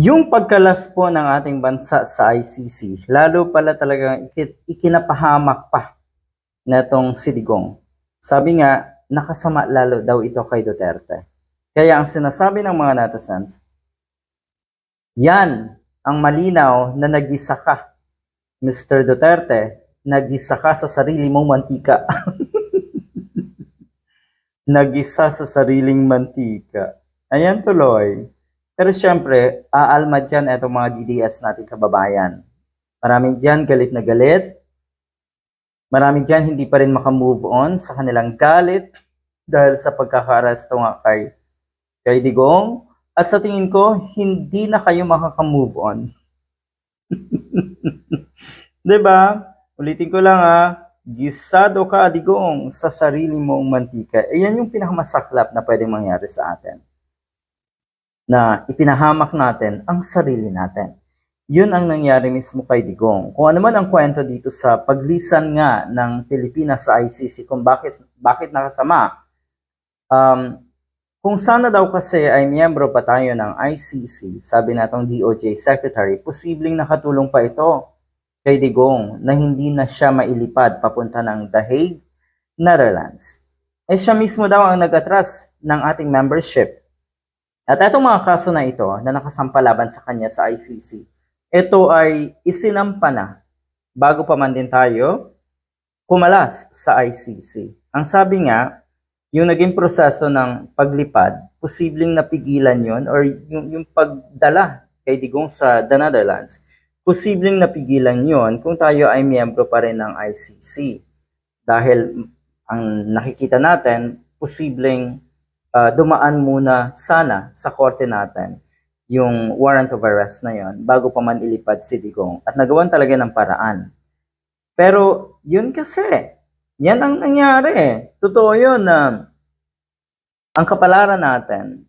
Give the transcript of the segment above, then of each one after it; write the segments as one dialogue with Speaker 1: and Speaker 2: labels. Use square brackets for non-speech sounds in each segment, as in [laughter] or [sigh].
Speaker 1: Yung pagkalas po ng ating bansa sa ICC, lalo pala talagang iki- ikinapahamak pa netong si Digong. Sabi nga, nakasama lalo daw ito kay Duterte. Kaya ang sinasabi ng mga netizens, yan ang malinaw na nag-isa ka, Mr. Duterte, nag-isa ka sa sarili mong mantika. [laughs] nag-isa sa sariling mantika. Ayan tuloy. Pero syempre, aalma dyan itong mga DDS natin kababayan. Marami dyan galit na galit. Marami dyan hindi pa rin makamove on sa kanilang galit dahil sa pagkakaresto nga kay, kay Digong. At sa tingin ko, hindi na kayo makakamove on. [laughs] 'Di ba? Ulitin ko lang ha, gisado ka Digong sa sarili mong mantika. E yan yung pinakamasaklap na pwedeng mangyari sa atin na ipinahamak natin ang sarili natin. Yun ang nangyari mismo kay Digong. Kung ano man ang kwento dito sa paglisan nga ng Pilipinas sa ICC kung bakit, bakit nakasama, um, kung sana daw kasi ay miyembro pa tayo ng ICC, sabi natong DOJ Secretary, posibleng nakatulong pa ito kay Digong na hindi na siya mailipad papunta ng The Hague, Netherlands. Eh siya mismo daw ang nag-atras ng ating membership at itong mga kaso na ito na nakasampa laban sa kanya sa ICC, ito ay isinampa na bago pa man din tayo kumalas sa ICC. Ang sabi nga, yung naging proseso ng paglipad, posibleng napigilan yon or yung, yung pagdala kay Digong sa the Netherlands, posibleng napigilan yon kung tayo ay miyembro pa rin ng ICC. Dahil ang nakikita natin, posibleng uh, dumaan muna sana sa korte natin yung warrant of arrest na yon bago pa man ilipad si Digong at nagawan talaga ng paraan. Pero yun kasi, yan ang nangyari. Totoo yun na ang kapalaran natin,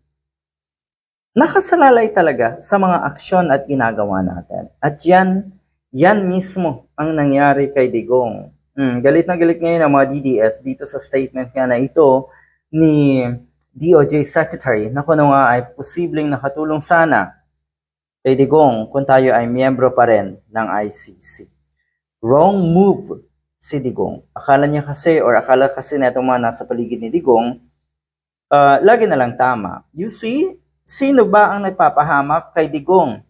Speaker 1: nakasalalay talaga sa mga aksyon at ginagawa natin. At yan, yan mismo ang nangyari kay Digong. Hmm, galit na galit ngayon ang mga DDS dito sa statement nga na ito ni DOJ Secretary na kung ano nga ay posibleng nakatulong sana kay Digong kung tayo ay miyembro pa rin ng ICC. Wrong move si Digong. Akala niya kasi or akala kasi na itong mga nasa paligid ni Digong, uh, lagi na lang tama. You see, sino ba ang nagpapahamak kay Digong?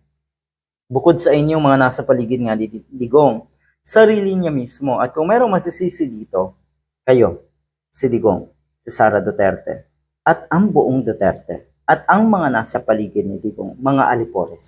Speaker 1: Bukod sa inyong mga nasa paligid nga ni Digong, sarili niya mismo. At kung mayroong masisisi dito, kayo, si Digong, si Sara Duterte, at ang buong Duterte, at ang mga nasa paligid ni Digong, mga alipores.